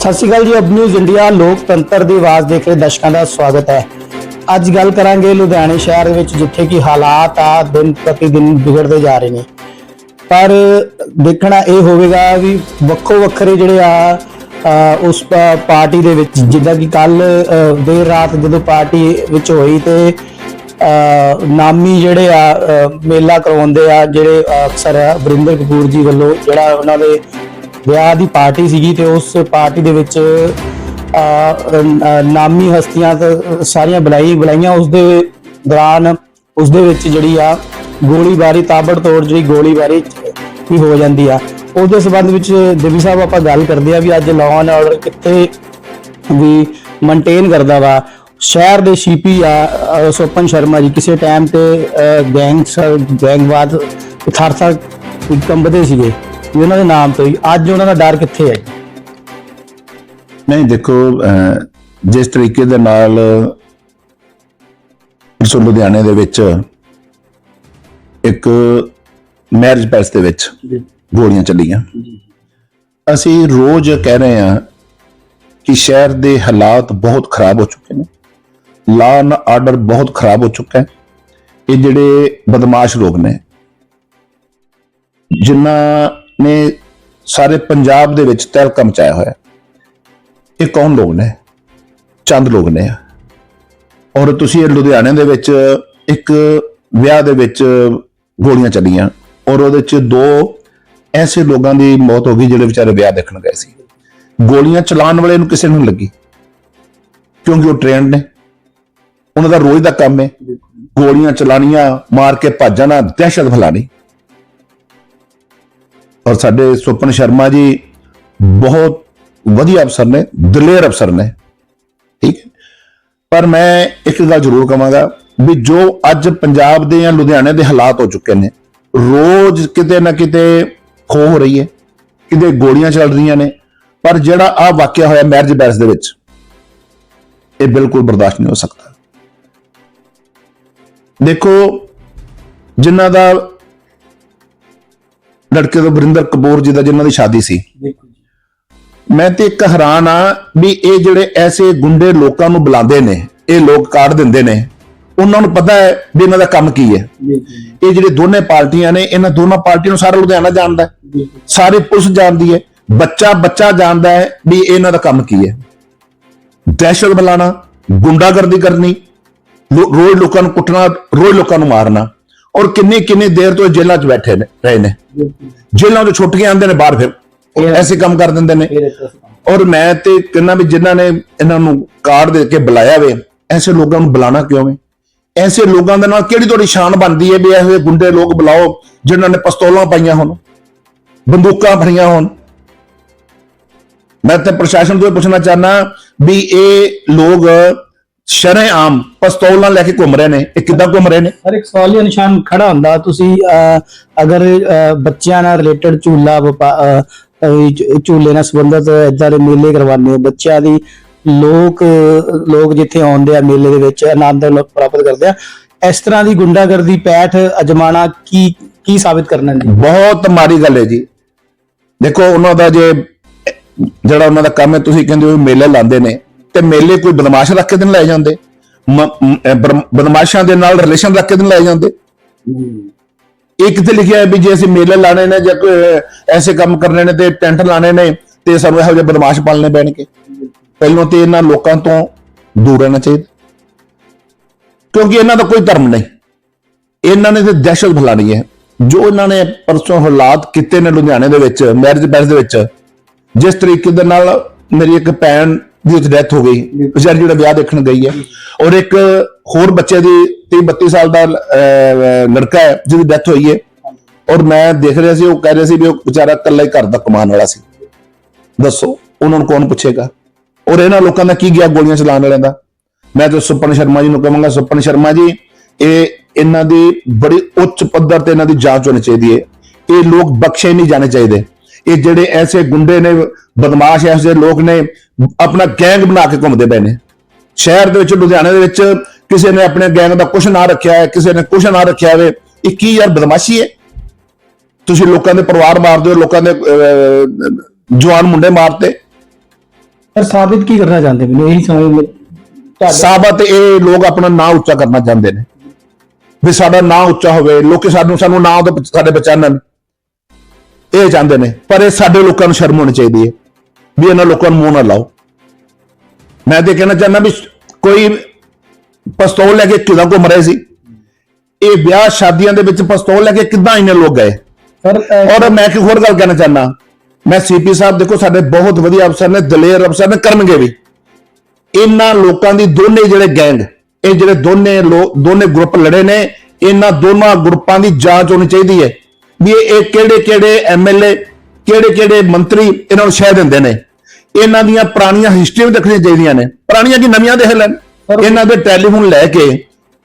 ਸਤਿ ਸ਼੍ਰੀ ਅਕਾਲ ਜੀ ਅਬ ਨਿਊਜ਼ ਇੰਡੀਆ ਲੋਕਤੰਤਰ ਦੀ ਆਵਾਜ਼ ਦੇਖ ਰਹੇ ਦਰਸ਼ਕਾਂ ਦਾ ਸਵਾਗਤ ਹੈ। ਅੱਜ ਗੱਲ ਕਰਾਂਗੇ ਲੁਧਿਆਣੇ ਸ਼ਹਿਰ ਦੇ ਵਿੱਚ ਜਿੱਥੇ ਕਿ ਹਾਲਾਤ ਆ ਦਿਨ ਪ੍ਰਤੀ ਦਿਨ ਵਿਗੜਦੇ ਜਾ ਰਹੇ ਨੇ। ਪਰ ਦੇਖਣਾ ਇਹ ਹੋਵੇਗਾ ਵੀ ਵੱਖੋ ਵੱਖਰੇ ਜਿਹੜੇ ਆ ਉਸ ਪਾਰਟੀ ਦੇ ਵਿੱਚ ਜਿੱਦਾਂ ਕਿ ਕੱਲ ਦੇਰ ਰਾਤ ਜਦੋਂ ਪਾਰਟੀ ਵਿੱਚ ਹੋਈ ਤੇ ਅ, ਨਾਮੀ ਜਿਹੜੇ ਆ ਮੇਲਾ ਕਰਵਾਉਂਦੇ ਆ ਜਿਹੜੇ ਅ, ਅਕਸਰ ਆ, ਵਰਿੰਦਰ ਕਪੂਰ ਜੀ ਵੱਲੋਂ ਜਿਹੜਾ ਉਹਨਾਂ ਦੇ ਵਿਆਹ ਦੀ ਪਾਰਟੀ ਸੀਗੀ ਤੇ ਉਸ ਪਾਰਟੀ ਦੇ ਵਿੱਚ ਨਾਮੀ ਹਸਤੀਆਂ ਸਾਰੀਆਂ ਬੁਲਾਈ ਬੁਲਾਈਆਂ। ਉਸ ਦੇ ਦੌਰਾਨ ਉਸ ਦੇ ਵਿੱਚ ਜਿਹੜੀ ਆ ਗੋਲੀਬਾਰੀ, ਤਾਬੜਤੋੜ ਜਿਹੜੀ ਗੋਲੀਬਾਰੀ ਵੀ ਹੋ ਜਾਂਦੀ ਆ। ਉਹਦੇ ਸਬੰਧ ਵਿੱਚ ਦੇਵੀ ਸਾਹਿਬ ਆਪਾਂ ਗੱਲ ਕਰਦੇ ਆ ਵੀ ਅੱਜ ਲਾਅ ਐਂਡ ਆਰਡਰ ਕਿੱਥੇ ਵੀ ਮੇਨਟੇਨ ਕਰਦਾ ਵਾ। ਸ਼ਹਿਰ ਦੇ ਸੀਪੀ ਆ ਸੋਪਨ ਸ਼ਰਮਾ ਜੀ, ਕਿਸੇ ਟਾਈਮ ਤੇ ਗੈਂਗਸ ਗੈਂਗਵਾਦ ਥਾਰਥਾ ਕੰਬਦੇ ਸੀਗੇ। ਵੀ ਉਹਨਾਂ ਦੇ ਨਾਮ ਤੋਂ ਹੀ ਅੱਜ ਉਹਨਾਂ ਦਾ ਡਰ ਕਿੱਥੇ ਹੈ? ਨਹੀਂ ਦੇਖੋ ਜਿਸ ਤਰੀਕੇ ਦੇ ਨਾਲ ਪਰਸੋਂ ਲੁਧਿਆਣੇ ਦੇ ਵਿੱਚ ਇੱਕ ਮੈਰਿਜ ਪੈਲਸ ਦੇ ਵਿੱਚ ਗੋਲੀਆਂ ਚੱਲੀਆਂ। ਅਸੀਂ ਰੋਜ਼ ਕਹਿ ਰਹੇ ਹਾਂ ਕਿ ਸ਼ਹਿਰ ਦੇ ਹਾਲਾਤ ਬਹੁਤ ਖਰਾਬ ਹੋ ਚੁੱਕੇ ਨੇ। ਲਾਅ ਐਂਡ ਆਰਡਰ ਬਹੁਤ ਖਰਾਬ ਹੋ ਚੁੱਕਾ ਹੈ। ਇਹ ਜਿਹੜੇ ਬਦਮਾਸ਼ ਲੋਕ ਨੇ ਜਿਨ੍ਹਾਂ ਨੇ ਸਾਰੇ ਪੰਜਾਬ ਦੇ ਵਿੱਚ ਤਹਿਲਕਾ ਮਚਾਇਆ ਹੋਇਆ ਇਹ ਕੌਣ ਲੋਕ ਨੇ? ਚੰਦ ਲੋਕ ਨੇ। ਔਰ ਤੁਸੀਂ ਇਹ ਲੁਧਿਆਣੇ ਦੇ ਵਿੱਚ ਇੱਕ ਵਿਆਹ ਦੇ ਵਿੱਚ ਗੋਲੀਆਂ ਚੱਲੀਆਂ, ਔਰ ਉਹਦੇ ਚ ਦੋ ਐਸੇ ਲੋਕਾਂ ਦੀ ਮੌਤ ਹੋ ਗਈ ਜਿਹੜੇ ਵਿਚਾਰੇ ਵਿਆਹ ਦੇਖਣ ਗਏ ਸੀ। ਗੋਲੀਆਂ ਚਲਾਉਣ ਵਾਲੇ ਨੂੰ ਕਿਸੇ ਨੂੰ ਨਹੀਂ ਲੱਗੀ। ਕਿਉਂਕਿ ਉਹ ਟ੍ਰੇਨਡ ਨੇ। ਉਹਨਾਂ ਦਾ ਰੋਜ਼ ਦਾ ਕੰਮ ਹੈ। ਗੋਲੀਆਂ ਚਲਾਣੀਆਂ ਮਾਰ ਕੇ ਭੱਜ ਜਾਣਾ, ਦਹਿਸ਼ਤ ਫੈਲਾਣੀ ਔਰ ਸਾਡੇ ਸੁਪਨ ਸ਼ਰਮਾ ਜੀ ਬਹੁਤ ਵਧੀਆ ਅਫਸਰ ਨੇ, ਦਲੇਰ ਅਫਸਰ ਨੇ, ਠੀਕ ਪਰ ਮੈਂ ਇੱਕ ਗੱਲ ਜ਼ਰੂਰ ਕਹਾਂਗਾ ਵੀ ਜੋ ਅੱਜ ਪੰਜਾਬ ਦੇ ਜਾਂ ਲੁਧਿਆਣੇ ਦੇ ਹਾਲਾਤ ਹੋ ਚੁੱਕੇ ਨੇ, ਰੋਜ਼ ਕਿਤੇ ਨਾ ਕਿਤੇ ਖੋ ਹੋ ਰਹੀ ਹੈ, ਕਿਤੇ ਗੋਲੀਆਂ ਚੱਲ ਰਹੀਆਂ ਨੇ, ਪਰ ਜਿਹੜਾ ਆ ਵਾਕਿਆ ਹੋਇਆ ਮੈਰਿਜ ਬੈਸ ਦੇ ਵਿੱਚ, ਇਹ ਬਿਲਕੁਲ ਬਰਦਾਸ਼ਤ ਨਹੀਂ ਹੋ ਸਕਦਾ। ਦੇਖੋ, ਜਿਨ੍ਹਾਂ ਦਾ ਲੜਕੇ ਤੋਂ ਵਰਿੰਦਰ ਕਪੂਰ ਜੀ ਦਾ ਜਿਨ੍ਹਾਂ ਦੀ ਸ਼ਾਦੀ ਸੀ। ਮੈਂ ਤੇ ਇੱਕ ਹੈਰਾਨ ਆ ਵੀ ਇਹ ਜਿਹੜੇ ਐਸੇ ਗੁੰਡੇ ਲੋਕਾਂ ਨੂੰ ਬੁਲਾਉਂਦੇ ਨੇ ਇਹ ਲੋਕ ਕਾਰਡ ਦਿੰਦੇ ਨੇ ਉਹਨਾਂ ਨੂੰ ਪਤਾ ਹੈ ਵੀ ਇਹਨਾਂ ਦਾ ਕੰਮ ਕੀ ਹੈ। ਇਹ ਜਿਹੜੇ ਦੋਨੇ ਪਾਰਟੀਆਂ ਨੇ ਇਹਨਾਂ ਦੋਨਾਂ ਪਾਰਟੀਆਂ ਨੂੰ ਸਾਰਾ ਲੁਧਿਆਣਾ ਜਾਣਦਾ ਹੈ। ਸਾਰੀ ਪੁਲਿਸ ਜਾਣਦੀ ਹੈ। ਬੱਚਾ ਬੱਚਾ ਜਾਣਦਾ ਹੈ ਵੀ ਇਹਨਾਂ ਦਾ ਕੰਮ ਕੀ ਹੈ। ਦਹਿਸ਼ਤ ਬਲਾਣਾ ਗੁੰਡਾਗਰਦੀ ਕਰਨੀ ਰੋਜ਼ ਲੋਕਾਂ ਨੂੰ ਕੁੱਟਣਾ ਰੋਜ਼ ਲੋਕਾਂ ਨੂੰ ਮਾਰਨਾ। ਔਰ ਕਿੰਨੀ ਕਿੰਨੀ ਦੇਰ ਤੋਂ ਜੇਲ੍ਹਾਂ 'ਚ ਬੈਠੇ ਨੇ ਰਹੇ ਨੇ? ਜੇਲ੍ਹਾਂ 'ਚੋਂ ਛੁੱਟ ਕੇ ਆਉਂਦੇ ਨੇ ਬਾਹਰ ਫਿਰ। ਐਸੇ ਕੰਮ ਕਰ ਦਿੰਦੇ ਨੇ। ਔਰ ਮੈਂ ਤੇ ਕਹਿੰਦਾ ਵੀ ਜਿਨ੍ਹਾਂ ਨੇ ਇਹਨਾਂ ਨੂੰ ਕਾਰਡ ਦੇ ਕੇ ਬੁਲਾਇਆ ਵੇ ਐਸੇ ਲੋਕਾਂ ਨੂੰ ਬੁਲਾਣਾ ਕਿਉਂ ਵੇ? ਐਸੇ ਲੋਕਾਂ ਦੇ ਨਾਲ ਕਿਹੜੀ ਤੁਹਾਡੀ ਸ਼ਾਨ ਬਣਦੀ ਹੈ ਵੀ ਇਹੋ ਜਿਹੇ ਗੁੰਡੇ ਲੋਕ ਬੁਲਾਓ ਜਿਨ੍ਹਾਂ ਨੇ ਪਿਸਤੌਲਾਂ ਪਾਈਆਂ ਹੋਣ ਬੰਦੂਕਾਂ ਭਰੀਆਂ ਹੋਣ? ਮੈਂ ਤੇ ਪ੍ਰਸ਼ਾਸਨ ਤੋਂ ਪੁੱਛਣਾ ਚਾਹਨਾ ਵੀ ਇਹ ਲੋਕ ਸ਼ਰੇਆਮ ਪਿਸਤੌਲਾਂ ਲੈ ਕੇ ਘੁੰਮ ਰਹੇ ਨੇ ਇਹ ਕਿੱਦਾਂ ਘੁੰਮ ਰਹੇ ਨੇ? ਹਰ ਇੱਕ ਸਵਾਲੀਆ ਨਿਸ਼ਾਨ ਖੜਾ ਹੁੰਦਾ ਤੁਸੀਂ ਅਗਰ ਬੱਚਿਆਂ ਨਾਲ ਰਿਲੇਟਡ ਝੂਲਾ ਝੂਲੇ ਨਾਲ ਸੰਬੰਧਿਤ ਇਦਾਂ ਦੇ ਮੇਲੇ ਕਰਵਾਉਂਦੇ ਹੋ ਬੱਚਿਆਂ ਦੀ ਲੋਕ ਲੋਕ ਜਿੱਥੇ ਆਉਂਦੇ ਆ ਮੇਲੇ ਦੇ ਵਿੱਚ ਆਨੰਦ ਪ੍ਰਾਪਤ ਕਰਦੇ ਆ ਇਸ ਤਰ੍ਹਾਂ ਦੀ ਗੁੰਡਾਗਰਦੀ ਪੈਠ ਅਜਮਾਣਾ ਕੀ ਕੀ ਸਾਬਿਤ ਕਰਨਾ ਜੀ? ਬਹੁਤ ਮਾੜੀ ਗੱਲ ਹੈ ਜੀ। ਦੇਖੋ ਉਹਨਾਂ ਦਾ ਜੇ ਜਿਹੜਾ ਉਹਨਾਂ ਦਾ ਕੰਮ ਹੈ ਤੁਸੀਂ ਕਹਿੰਦੇ ਹੋ ਮੇਲੇ ਲਾਉਂਦੇ ਨੇ। ਤੇ ਮੇਲੇ ਕੋਈ ਬਦਮਾਸ਼ ਰੱਖ ਕੇ ਦਿਨ ਲੈ ਜਾਂਦੇ? ਬਦਮਾਸ਼ਾਂ ਦੇ ਨਾਲ ਰਿਲੇਸ਼ਨ ਰੱਖ ਕੇ ਦਿਨ ਲੈ ਜਾਂਦੇ? ਇਹ ਕਿੱਥੇ ਲਿਖਿਆ ਹੈ ਵੀ ਜੇ ਅਸੀਂ ਮੇਲੇ ਲਾਣੇ ਨੇ ਜਾਂ ਕੋਈ ਐਸੇ ਕੰਮ ਕਰਨੇ ਨੇ ਤੇ ਟੈਂਟ ਲਾਣੇ ਨੇ ਤੇ ਸਾਨੂੰ ਇਹੋ ਜਿਹੇ ਬਦਮਾਸ਼ ਪਾਲਣੇ ਪੈਣਗੇ। ਪਹਿਲਾਂ ਤੇ ਇਹਨਾਂ ਲੋਕਾਂ ਤੋਂ ਦੂਰ ਰਹਿਣਾ ਚਾਹੀਦਾ। ਕਿਉਂਕਿ ਇਹਨਾਂ ਦਾ ਕੋਈ ਧਰਮ ਨਹੀਂ। ਇਹਨਾਂ ਨੇ ਤੇ ਦਹਿਸ਼ਤ ਫੈਲਾਣੀ ਹੈ। ਜੋ ਇਹਨਾਂ ਨੇ ਪਰਸੋਂ ਹਾਲਾਤ ਕੀਤੇ ਨੇ ਲੁਧਿਆਣੇ ਦੇ ਵਿੱਚ ਮੈਰਿਜ ਪੈਲਸ ਦੇ ਵਿੱਚ ਜਿਸ ਤਰੀਕੇ ਦੇ ਨਾਲ ਮੇਰੀ ਇੱਕ ਭੈਣ ਦੀ ਉੱਥੇ ਡੈਥ ਹੋ ਗਈ। ਵਿਚਾਰੀ ਜਿਹੜਾ ਵਿਆਹ ਦੇਖਣ ਗਈ ਹੈ। ਔਰ ਇੱਕ ਹੋਰ ਬੱਚੇ ਦੀ 30 32 ਸਾਲ ਦਾ ਲੜਕਾ ਹੈ, ਜਿਹਦੀ ਡੈਥ ਹੋਈ ਹੈ। ਔਰ ਮੈਂ ਦੇਖ ਰਿਹਾ ਸੀ, ਉਹ ਕਹਿ ਰਿਹਾ ਸੀ ਵੀ ਉਹ ਵਿਚਾਰਾ ਇਕੱਲਾ ਹੀ ਘਰ ਦਾ ਕਮਾਉਣ ਵਾਲਾ ਸੀ। ਦੱਸੋ, ਉਹਨਾਂ ਨੂੰ ਕੌਣ ਪੁੱਛੇਗਾ? ਔਰ ਇਹਨਾਂ ਲੋਕਾਂ ਦਾ ਕੀ ਗਿਆ ਗੋਲੀਆਂ ਚਲਾਉਣ ਵਾਲਿਆਂ ਦਾ? ਮੈਂ ਤਾਂ ਸੁਪਨ ਸ਼ਰਮਾ ਜੀ ਨੂੰ ਕਹਾਂਗਾ, ਸੁਪਨ ਸ਼ਰਮਾ ਜੀ, ਇਹ ਇਹਨਾਂ ਦੀ ਬੜੀ ਉੱਚ ਪੱਧਰ ਤੇ ਇਹਨਾਂ ਦੀ ਜਾਂਚ ਹੋਣੀ ਚਾਹੀਦੀ ਹੈ। ਇਹ ਲੋਕ ਬਖਸ਼ੇ ਨਹੀਂ ਜਾਣੇ ਚਾਹੀਦੇ। ਇਹ ਜਿਹੜੇ ਐਸੇ ਗੁੰਡੇ ਨੇ ਬਦਮਾਸ਼ ਐਸੇ ਲੋਕ ਨੇ ਆਪਣਾ ਗੈਂਗ ਬਣਾ ਕੇ ਘੁੰਮਦੇ ਪਏ ਨੇ। ਸ਼ਹਿਰ ਦੇ ਵਿੱਚ ਲੁਧਿਆਣੇ ਦੇ ਵਿੱਚ ਕਿਸੇ ਨੇ ਆਪਣੇ ਗੈਂਗ ਦਾ ਕੁਛ ਨਾਂ ਰੱਖਿਆ ਹੈ ਕਿਸੇ ਨੇ ਕੁਛ ਨਾਂ ਰੱਖਿਆ ਹੋਵੇ ਇਹ ਕੀ ਯਾਰ ਬਦਮਾਸ਼ੀ ਹੈ? ਤੁਸੀਂ ਲੋਕਾਂ ਦੇ ਪਰਿਵਾਰ ਮਾਰਦੇ ਹੋ ਲੋਕਾਂ ਦੇ ਜਵਾਨ ਮੁੰਡੇ ਮਾਰਤੇ। ਪਰ ਸਾਬਿਤ ਕੀ ਕਰਨਾ ਚਾਹੁੰਦੇ ਮੈਨੂੰ ਇਹੀ ਸਮਝ ਸਾਬਤ ਇਹ ਲੋਕ ਆਪਣਾ ਨਾਂ ਉੱਚਾ ਕਰਨਾ ਚਾਹੁੰਦੇ ਨੇ। ਵੀ ਸਾਡਾ ਨਾਂ ਉੱਚਾ ਹੋਵੇ ਲੋਕੀ ਸਾਨੂੰ ਸਾਨੂੰ ਨਾਂ ਪਿੱਛੇ- ਸਾਡੇ ਪਛਾਣਨ ਇਹ ਚਾਹੁੰਦੇ ਨੇ ਪਰ ਇਹ ਸਾਡੇ ਲੋਕਾਂ ਨੂੰ ਸ਼ਰਮ ਹੋਣੀ ਚਾਹੀਦੀ ਹੈ ਵੀ ਇਹਨਾਂ ਲੋਕਾਂ ਨੂੰ ਮੂੰਹ ਨਾ ਲਾਓ। ਮੈਂ ਤੇ ਕਹਿਣਾ ਚਾਹੁੰਦਾ ਵੀ ਕੋਈ ਪਿਸਤੌਲ ਲੈ ਕੇ ਕਿਦਾਂ ਕੋ ਮਰੇ ਸੀ? ਇਹ ਵਿਆਹ ਸ਼ਾਦੀਆਂ ਦੇ ਵਿੱਚ ਪਿਸਤੌਲ ਲੈ ਕੇ ਕਿਦਾਂ ਇੰਨੇ ਲੋਕ ਗਏ? ਸਰ ਔਰ ਮੈਂ ਇੱਕ ਹੋਰ ਗੱਲ ਕਹਿਣਾ ਚਾਹੁੰਦਾ ਮੈਂ ਸੀਪੀ ਸਾਹਿਬ ਦੇਖੋ ਸਾਡੇ ਬਹੁਤ ਵਧੀਆ ਅਫਸਰ ਨੇ ਦਲੇਰ ਅਫਸਰ ਨੇ ਕਰਨਗੇ ਵੀ। ਇਹਨਾਂ ਲੋਕਾਂ ਦੀ ਦੋਨੇ ਜਿਹੜੇ ਗੈਂਗ ਇਹ ਜਿਹੜੇ ਦੋਨੇ ਦੋਨੇ ਗਰੁੱਪ ਲੜੇ ਨੇ ਇਹਨਾਂ ਦੋਨਾਂ ਗਰੁੱਪਾਂ ਦੀ ਜਾਂਚ ਹੋਣੀ ਚਾਹੀਦੀ ਹੈ। ਵੀ ਇਹ ਕਿਹੜੇ ਕਿਹੜੇ ਐਮਐਲਏ ਕਿਹੜੇ ਕਿਹੜੇ ਮੰਤਰੀ ਇਹਨਾਂ ਨੂੰ ਸ਼ਹਿ ਦਿੰਦੇ ਨੇ? ਇਹਨਾਂ ਦੀਆਂ ਪੁਰਾਣੀਆਂ ਹਿਸਟਰੀ ਵੀ ਦੇਖਣੀਆਂ ਚਾਹੀਦੀਆਂ ਨੇ। ਪੁਰਾਣੀਆਂ ਕੀ ਨਵੀਆਂ ਦੇਖ ਲੈਣ ਇਹਨਾਂ ਦੇ ਟੈਲੀਫੋਨ ਲੈ ਕੇ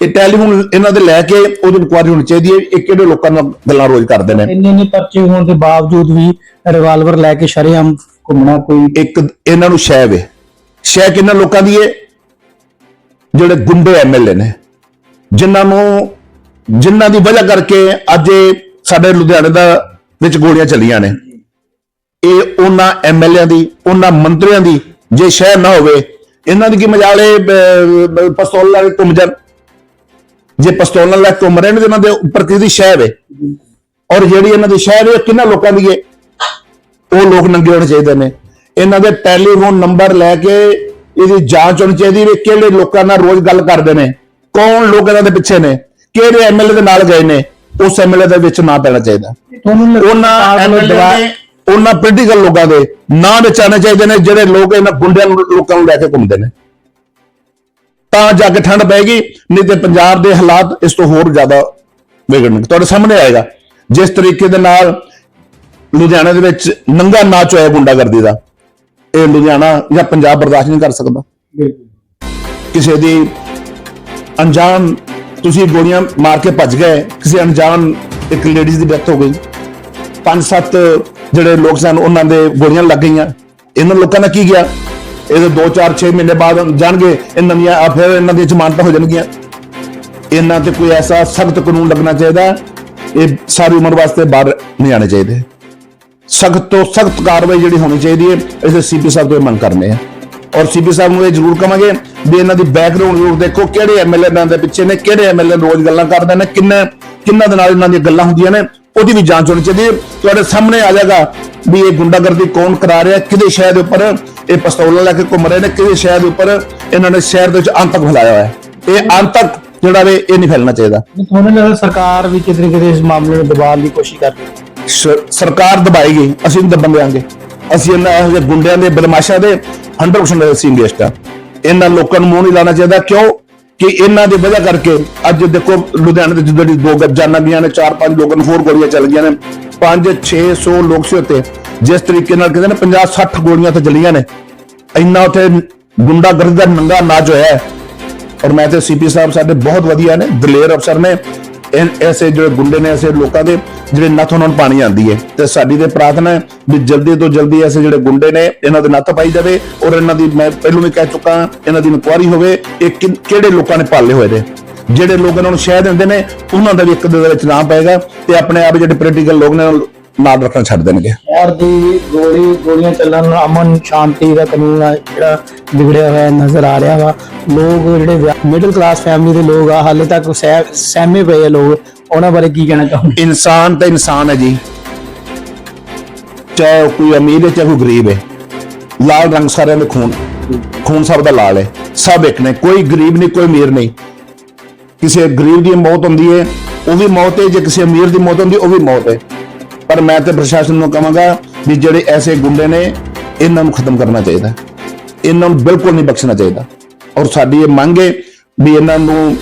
ਇਹ ਟੈਲੀਫੋਨ ਇਹਨਾਂ ਦੇ ਲੈ ਕੇ ਉਹਦੀ ਇਨਕੁਆਇਰੀ ਹੋਣੀ ਚਾਹੀਦੀ ਹੈ। ਇਹ ਕਿਹੜੇ ਲੋਕਾਂ ਨਾਲ ਗੱਲਾਂ ਰੋਜ਼ ਕਰਦੇ ਨੇ? ਇੰਨੇ ਇੰਨੇ ਪਰਚੇ ਹੋਣ ਦੇ ਬਾਵਜੂਦ ਵੀ ਰਿਵਾਲਵਰ ਲੈ ਕੇ ਸ਼ਰੇਆਮ ਘੁੰਮਣਾ ਕੋਈ ਇੱਕ ਇਹਨਾਂ ਨੂੰ ਸ਼ੈ ਵੇ। ਸ਼ੈ ਕਿੰਨਾ ਲੋਕਾਂ ਦੀ ਏ? ਜਿਹੜੇ ਗੁੰਡੇ ਐਮਐਲਏ ਨੇ। ਜਿਨ੍ਹਾਂ ਨੂੰ ਜਿਨ੍ਹਾਂ ਦੀ ਵਜ੍ਹਾ ਕਰਕੇ ਅੱਜ ਇਹ ਸਾਡੇ ਲੁਧਿਆਣੇ ਦਾ ਵਿੱਚ ਗੋਲੀਆਂ ਚੱਲੀਆਂ ਨੇ। ਇਹ ਉਹਨਾਂ ਐਮਐਲਏਆਂ ਦੀ, ਉਹਨਾਂ ਮੰਤਰੀਆਂ ਦੀ ਜੇ ਸ਼ੈ ਨਾ ਹੋਵੇ, ਇਹਨਾਂ ਦੀ ਕੀ ਮਜਾਲੇ ਪਿਸਤੌਲ ਕੇ ਘੁੰਮ ਜਾਣ। ਜੇ ਪਿਸਤੌਲ ਨਾਲ ਲੈ ਕੇ ਘੁੰਮ ਰਹੇ ਨੇ ਤੇ ਇਹਨਾਂ ਦੇ ਉੱਪਰ ਕਿਹਦੀ ਸ਼ੈ ਵੇ। ਔਰ ਜਿਹੜੀ ਇਹਨਾਂ ਦੀ ਸ਼ੈ ਵੇ ਕਿੰਨਾ ਲੋਕਾਂ ਦੀ ਹੈ ਉਹ ਲੋਕ ਨੰਗੇ ਹੋਣੇ ਚਾਹੀਦੇ ਨੇ। ਇਹਨਾਂ ਦੇ ਟੈਲੀਫੋਨ ਨੰਬਰ ਲੈ ਕੇ ਇਹਦੀ ਜਾਂਚ ਹੋਣੀ ਚਾਹੀਦੀ ਵੀ ਕਿਹੜੇ ਲੋਕਾਂ ਨਾਲ ਰੋਜ਼ ਗੱਲ ਕਰਦੇ ਨੇ। ਕੌਣ ਲੋਕ ਇਹਨਾਂ ਦੇ ਪਿੱਛੇ ਨੇ? ਕਿਹੜੇ ਐਮਐਲਏ ਦੇ ਨਾਲ ਗਏ ਨੇ? ਉਸ ਐਮਐਲਏ ਦੇ ਵਿੱਚ ਨਾ ਪੈਣਾ ਚਾਹੀਦਾ। ਉਹਨਾਂ ਐਮਐਲਏ ਦੇ ਉਹਨਾਂ ਪੋਲੀਟੀਕਲ ਲੋਕਾਂ ਦੇ ਨਾਂ ਵਿੱਚ ਆਉਣੇ ਚਾਹੀਦੇ ਨੇ ਜਿਹੜੇ ਲੋਕ ਇਹਨਾਂ ਗੁੰਡਿਆਂ ਨੂੰ ਲੋਕਾਂ ਨੂੰ ਲੈ ਕੇ ਘੁੰਮਦੇ ਨੇ। ਤਾਂ ਜਾ ਕੇ ਠੰਡ ਪੈਗੀ ਨਹੀਂ ਤੇ ਪੰਜਾਬ ਦੇ ਹਾਲਾਤ ਇਸ ਤੋਂ ਹੋਰ ਜ਼ਿਆਦਾ ਵਿਗੜਨਗੇ। ਤੁਹਾਡੇ ਸਾਹਮਣੇ ਆਏਗਾ ਜਿਸ ਤਰੀਕੇ ਦੇ ਨਾਲ ਲੁਧਿਆਣਾ ਦੇ ਵਿੱਚ ਨੰਗਾ ਨਾਚ ਹੋਇਆ ਗੁੰਡਾਗਰਦੀ ਦਾ। ਇਹ ਲੁਧਿਆਣਾ ਜਾਂ ਪੰਜਾਬ ਬਰਦਾਸ਼ਤ ਨਹੀਂ ਕਰ ਸਕਦਾ। ਕਿਸੇ ਦੀ ਅਣਜਾਣ ਤੁਸੀਂ ਗੋਲੀਆਂ ਮਾਰ ਕੇ ਭੱਜ ਗਏ, ਕਿਸੇ ਅਣਜਾਣ ਇੱਕ ਲੇਡੀਜ਼ ਦੀ ਡੈਥ ਹੋ ਗਈ। ਪੰਜ ਸੱਤ ਜਿਹੜੇ ਲੋਕ ਸਨ, ਉਹਨਾਂ ਦੇ ਗੋਲੀਆਂ ਲੱਗ ਗਈਆਂ। ਇਹਨਾਂ ਲੋਕਾਂ ਦਾ ਕੀ ਗਿਆ? ਇਹਦੇ 2 4 6 ਮਹੀਨੇ ਬਾਅਦ ਜਾਣਗੇ, ਇਹ ਨਵੀਆਂ ਆ ਫਿਰ ਇਹਨਾਂ ਦੀਆਂ ਜ਼ਮਾਨਤਾਂ ਹੋ ਜਾਣਗੀਆਂ। ਇਹਨਾਂ ਤੇ ਕੋਈ ਐਸਾ ਸਖਤ ਕਾਨੂੰਨ ਲੱਗਣਾ ਚਾਹੀਦਾ, ਇਹ ਸਾਰੀ ਉਮਰ ਵਾਸਤੇ ਬਾਹਰ ਨਹੀਂ ਆਣੇ ਚਾਹੀਦੇ। ਸਖਤ ਤੋਂ ਸਖਤ ਕਾਰਵਾਈ ਜਿਹੜੀ ਹੋਣੀ ਚਾਹੀਦੀ ਹੈ, ਇਸੇ ਸੀਪੀ ਸਾਹਿਬ ਤੋਂ ਇਹ ਮੰਗ ਕਰਨੇ ਆ। ਔਰ ਸੀਪੀ ਸਾਹਿਬ ਨੂੰ ਇਹ ਜ਼ਰੂਰ ਕਵਾਂਗੇ ਵੀ ਇਹਨਾਂ ਦੀ ਬੈਕਗ੍ਰਾਉਂਡ ਜ਼ਰੂਰ ਦੇਖੋ ਕਿਹੜੇ ਐਮਐਲਏ ਇਹਨਾਂ ਦੇ ਪਿੱਛੇ ਨੇ ਕਿਹੜੇ ਐਮਐਲਏ ਰੋਜ਼ ਗੱਲਾਂ ਕਰਦੇ ਨੇ ਕਿੰਨੇ ਕਿੰਨਾਂ ਦੇ ਨਾਲ ਇਹਨਾਂ ਦੀਆਂ ਗੱਲਾਂ ਹੁੰਦੀਆਂ ਨੇ ਉਹਦੀ ਵੀ ਜਾਂਚ ਹੋਣੀ ਚਾਹੀਦੀ ਹੈ। ਤੁਹਾਡੇ ਸਾਹਮਣੇ ਆ ਜਾਏਗਾ ਵੀ ਇਹ ਗੁੰਡਾਗਰਦੀ ਕੌਣ ਕਰਾ ਰਿਹਾ ਕਿਹਦੇ ਸ਼ਹਿਰ ਦੇ ਉੱਪਰ ਇਹ ਪਿਸਤੌਲਾਂ ਲੈ ਕੇ ਘੁੰਮ ਰਹੇ ਨੇ ਕਿਹਦੇ ਸ਼ਹਿਰ ਦੇ ਉੱਪਰ ਇਹਨਾਂ ਨੇ ਸ਼ਹਿਰ ਦੇ ਵਿੱਚ ਆਤੰਕ ਫੈਲਾਇਆ ਹੋਇਆ ਹੈ। ਇਹ ਆਤੰਕ ਜਿਹੜਾ ਵੇ ਇਹ ਨਹੀਂ ਫੈਲਣਾ ਚਾਹੀਦਾ। ਤੁਹਾਨੂੰ ਲੱਗਦਾ ਸਰਕਾਰ ਵੀ ਕਿਤੇ ਕਿਤੇ ਇਸ ਮਾਮਲੇ ਨੂੰ ਦਬਾਉਣ ਦੀ ਕੋਸ਼ਿਸ਼ ਕਰ ਰਹੀ ਸਰਕਾਰ ਦਬਾਏਗੀ ਅਸੀਂ ਨਹੀਂ ਦਬਣ ਦੇਵਾਂਗੇ ਅਸੀਂ ਇਹਨਾਂ ਇਹੋ ਜਿਹੇ ਗੁੰਡਿਆਂ ਦੇ ਬਦਮਾਸ਼ਾਂ ਦੇ 100% ਅਸੀਂ ਇੰਗੇਜਡ ਆ ਇਹਨਾਂ ਲੋਕਾਂ ਨੂੰ ਮੂੰਹ ਨਹੀਂ ਲਾਣਾ ਚਾਹੀਦਾ ਕਿਉਂ? ਕਿ ਇਹਨਾਂ ਦੀ ਵਜ੍ਹਾ ਕਰਕੇ ਅੱਜ ਦੇਖੋ ਲੁਧਿਆਣੇ ਦੇ ਜਿੱਦਾਂ ਦੀ ਦੋ ਗੱਜਾਨਾਂ ਦੀਆਂ ਨੇ, ਚਾਰ ਪੰਜ ਲੋਕਾਂ ਨੂੰ ਹੋਰ ਗੋਲੀਆਂ ਚੱਲ ਗਈਆਂ ਨੇ। 5 600 ਲੋਕ ਸੀ ਉੱਤੇ ਜਿਸ ਤਰੀਕੇ ਨਾਲ ਕਹਿੰਦੇ ਨੇ 50 60 ਗੋਲੀਆਂ ਤੇ ਚੱਲੀਆਂ ਨੇ। ਇੰਨਾ ਉੱਥੇ ਗੁੰਡਾਗਰਦੀ ਦਾ ਨੰਗਾ ਨਾਚ ਹੋਇਆ ਹੈ। ਔਰ ਮੈਂ ਤੇ ਸੀਪੀ ਸਾਹਿਬ ਸਾਡੇ ਬਹੁਤ ਵਧੀਆ ਨੇ, ਦਲੇਰ ਅਫਸਰ ਨੇ। ਇਹ- ਐਸੇ ਜਿਹੜੇ ਗੁੰਡੇ ਨੇ, ਐਸੇ ਲੋਕਾਂ ਦੇ। ਜਿਹੜੇ ਨੱਥ ਉਹਨਾਂ ਨੂੰ ਪਾਣੀ ਆਂਦੀ ਹੈ। ਤੇ ਸਾਡੀ ਤੇ ਪ੍ਰਾਰਥਨਾ ਹੈ ਵੀ ਜਲਦੀ ਤੋਂ ਜਲਦੀ ਐਸੇ ਜਿਹੜੇ ਗੁੰਡੇ ਨੇ, ਇਹਨਾਂ ਦੇ ਨੱਥ ਪਾਈ ਜਾਵੇ ਔਰ ਇਹਨਾਂ ਦੀ ਮੈਂ ਪਹਿਲਾਂ ਵੀ ਕਹਿ ਚੁੱਕਾ ਇਹਨਾਂ ਦੀ ਇਨਕੁਆਰੀ ਹੋਵੇ, ਇਹ ਕਿਹੜੇ ਲੋਕਾਂ ਨੇ ਪਾਲੇ ਹੋਏ ਨੇ। ਜਿਹੜੇ ਲੋਕ ਇਹਨਾਂ ਨੂੰ ਸ਼ਹਿ ਦਿੰਦੇ ਨੇ, ਉਹਨਾਂ ਦਾ ਵੀ ਇੱਕ ਦੇ ਵਿੱਚ ਨਾਮ ਪਏਗਾ ਤੇ ਆਪਣੇ ਆਪ ਜਿਹੜੇ ਪੋਲੀਟੀਕਲ ਲੋਕ ਨੇ ਨਾਲ ਰੱਖਣਾ ਛੱਡ ਦੇਣਗੇ। ਸ਼ਹਿਰ ਦੀ ਗੋਲੀ, ਗੋਲੀਆਂ ਚੱਲਣ ਅਮਨ ਸ਼ਾਂਤੀ ਦਾ ਕਾਨੂੰਨ ਜਿਹੜਾ ਵਿਗੜਿਆ ਹੋਇਆ ਨਜ਼ਰ ਆ ਰਿਹਾ ਵਾ। ਲੋਕ ਜਿਹੜੇ ਮਿਡਲ ਕਲਾਸ ਫੈਮਿਲੀ ਦੇ ਲੋਕ ਆ, ਹਾਲੇ ਤੱਕ ਸਹਿ- ਸਹਿਮੇ ਪਏ ਆ ਲੋਕ। ਉਹਨਾਂ ਬਾਰੇ ਕੀ ਕਹਿਣਾ ਚਾਹੁੰਦੇ ਇਨਸਾਨ ਤਾਂ ਇਨਸਾਨ ਹੈ ਜੀ। ਚਾਹੇ ਉਹ ਕੋਈ ਅਮੀਰ ਹੈ, ਚਾਹੇ ਕੋਈ ਗਰੀਬ ਹੈ। ਲਾਲ ਰੰਗ ਸਾਰਿਆਂ ਦੇ ਖੂਨ ਖੂਨ ਸਭ ਦਾ ਲਾਲ ਹੈ। ਸਭ ਇੱਕ ਨੇ। ਕੋਈ ਗਰੀਬ ਨਹੀਂ, ਕੋਈ ਅਮੀਰ ਨਹੀਂ। ਕਿਸੇ ਗਰੀਬ ਦੀ ਮੌਤ ਹੁੰਦੀ ਹੈ, ਉਹ ਵੀ ਮੌਤ ਹੈ। ਜੇ ਕਿਸੇ ਅਮੀਰ ਦੀ ਮੌਤ ਹੁੰਦੀ, ਉਹ ਵੀ ਮੌਤ ਹੈ। ਪਰ ਮੈਂ ਤੇ ਪ੍ਰਸ਼ਾਸਨ ਨੂੰ ਕਹਾਂਗਾ ਵੀ ਜਿਹੜੇ ਐਸੇ ਗੁੰਡੇ ਨੇ, ਇਹਨਾਂ ਨੂੰ ਖਤਮ ਕਰਨਾ ਚਾਹੀਦਾ। ਇਹਨਾਂ ਨੂੰ ਬਿਲਕੁਲ ਨਹੀਂ ਬਖਸ਼ਣਾ ਚਾਹੀਦਾ। ਔਰ ਸਾਡੀ ਇਹ ਮੰਗ ਹੈ ਵੀ ਇਹਨਾਂ ਨੂੰ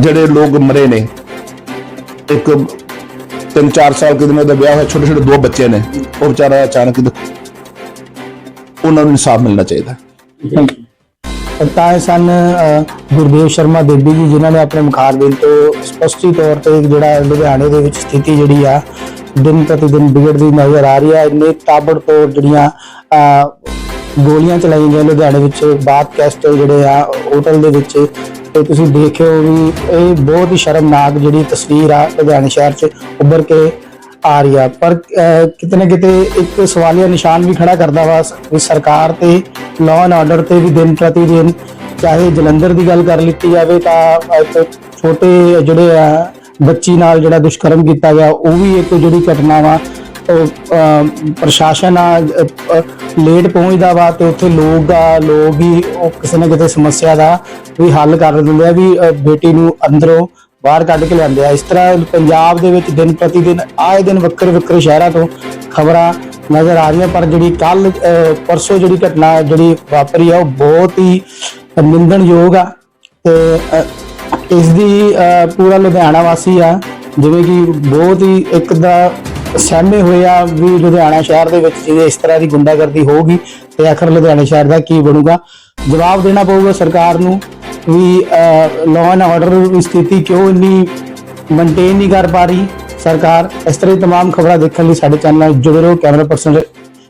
ਜਿਹੜੇ ਲੋਕ ਮਰੇ ਨੇ ਇੱਕ ਤਿੰਨ ਚਾਰ ਸਾਲ ਕਿਤੇ ਦਾ ਵਿਆਹ ਹੋਇਆ ਛੋਟੇ ਛੋਟੇ ਦੋ ਬੱਚੇ ਨੇ। ਉਹ ਵਿਚਾਰਾ ਅਚਾਨਕ ਹੀ ਦੁੱਖ- ਉਹਨਾਂ ਨੂੰ ਇਨਸਾਫ ਮਿਲਣਾ ਚਾਹੀਦਾ। ਤਾਂ ਇਹ ਸਨ ਅ, ਗੁਰਦੇਵ ਸ਼ਰਮਾ ਦੇਬੀ ਜੀ ਜਿਨ੍ਹਾਂ ਨੇ ਆਪਣੇ ਮੁਖਾਰਬਿੰਦ ਤੋਂ ਸਪਸ਼ਟੀ ਤੌਰ ਤੇ ਜਿਹੜਾ ਲੁਧਿਆਣੇ ਦੇ ਵਿੱਚ ਸਥਿਤੀ ਜਿਹੜੀ ਆ ਦਿਨ ਪ੍ਰਤੀ ਦਿਨ ਵਿਗੜਦੀ ਨਜ਼ਰ ਆ ਰਹੀ ਹੈ ਇੰਨੇ ਤਾਬੜਤੋੜ ਜਿਹੜੀਆਂ ਅ, ਗੋਲੀਆਂ ਚਲਾਈਆਂ ਗਈਆਂ ਲੁਧਿਆਣੇ ਵਿੱਚ ਬਾਤ ਕੈਸਟ ਜਿਹੜੇ ਆ ਹੋਟਲ ਦੇ ਵਿੱਚ ਤੇ ਤੁਸੀਂ ਦੇਖਿਓ ਵੀ ਇਹ ਬਹੁਤ ਹੀ ਸ਼ਰਮਨਾਕ ਜਿਹੜੀ ਤਸਵੀਰ ਆ ਲੁਧਿਆਣੇ ਸ਼ਹਿਰ 'ਚ ਉੱਭਰ ਕੇ ਆ ਰਹੀ ਆ। ਪਰ ਕਿਤੇ ਨਾ ਕਿਤੇ ਇੱਕ ਸਵਾਲੀਆ ਨਿਸ਼ਾਨ ਵੀ ਖੜਾ ਕਰਦਾ ਵਾ ਵੀ ਸਰਕਾਰ ਤੇ ਲਾਅ ਐਂਡ ਆਰਡਰ ਤੇ ਵੀ ਦਿਨ ਪ੍ਰਤੀ ਦਿਨ ਚਾਹੇ ਜਲੰਧਰ ਦੀ ਗੱਲ ਕਰ ਲਿੱਤੀ ਜਾਵੇ ਤਾਂ ਇੱਕ ਛੋਟੇ ਜਿਹੜੇ ਆ ਬੱਚੀ ਨਾਲ ਜਿਹੜਾ ਦੁਸ਼ਕਰਮ ਕੀਤਾ ਗਿਆ, ਉਹ ਵੀ ਇੱਕ ਜਿਹੜੀ ਘਟਨਾ ਵਾ ਪ੍ਰਸ਼ਾਸਨ ਆ ਲੇਟ ਪਹੁੰਚਦਾ ਵਾ ਤੇ ਉੱਥੇ ਲੋਕ ਆ ਲੋਕ ਹੀ ਕਿਸੇ ਨਾ ਕਿਸੇ ਸਮੱਸਿਆ ਦਾ ਵੀ ਹੱਲ ਕਰ ਦਿੰਦੇ ਆ ਵੀ ਬੇਟੀ ਨੂੰ ਅੰਦਰੋਂ ਬਾਹਰ ਕੱਢ ਕੇ ਲਿਆਉਂਦੇ ਆ। ਇਸ ਤਰ੍ਹਾਂ ਪੰਜਾਬ ਦੇ ਵਿੱਚ ਦਿਨ ਪ੍ਰਤੀ ਦਿਨ ਆਏ ਦਿਨ ਵੱਖਰੇ ਵੱਖਰੇ ਸ਼ਹਿਰਾਂ ਤੋਂ ਖਬਰਾਂ ਨਜ਼ਰ ਆ ਰਹੀਆਂ ਪਰ ਜਿਹੜੀ ਕੱਲ ਪਰਸੋਂ ਜਿਹੜੀ ਘਟਨਾ ਜਿਹੜੀ ਵਾਪਰੀ ਆ ਉਹ ਬਹੁਤ ਹੀ ਨਿੰਦਣਯੋਗ ਆ ਤੇ ਅਹ, ਇਸ ਦੀ ਅਹ, ਪੂਰਾ ਲੁਧਿਆਣਾ ਵਾਸੀ ਆ ਜਿਵੇਂ ਕਿ ਬਹੁਤ ਹੀ ਇੱਕ ਦਾ ਸਹਿਮੇ ਹੋਏ ਆ ਵੀ ਲੁਧਿਆਣਾ ਸ਼ਹਿਰ ਦੇ ਵਿੱਚ ਜੇ ਇਸ ਤਰ੍ਹਾਂ ਦੀ ਗੁੰਡਾਗਰਦੀ ਹੋਊਗੀ ਤੇ ਆਖਰ ਲੁਧਿਆਣਾ ਸ਼ਹਿਰ ਦਾ ਕੀ ਬਣੂਗਾ ਜਵਾਬ ਦੇਣਾ ਪਊਗਾ ਸਰਕਾਰ ਨੂੰ ਵੀ ਲਾਅ ਐਂਡ ਆਰਡਰ ਦੀ ਸਥਿਤੀ ਕਿਉਂ ਇੰਨੀ ਮੇਨਟੇਨ ਨਹੀਂ ਕਰ ਪਾ ਰਹੀ ਸਰਕਾਰ ਇਸ ਤਰ੍ਹਾਂ ਦੀ तमाम ਖਬਰਾਂ ਦੇਖਣ ਲਈ ਸਾਡੇ ਚੈਨਲ ਨਾਲ ਜੁੜੇ ਰਹੋ ਕੈਮਰਾ ਪਰਸਨ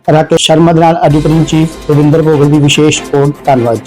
ਰਾਕੇਸ਼ ਸ਼ਰਮਾ ਦੇ ਨਾਲ editor in chief Ravinder Bhogal ਦੀ ਵਿਸ਼ੇਸ਼ ਰਿਪੋਰਟ ਧੰਨਵਾਦ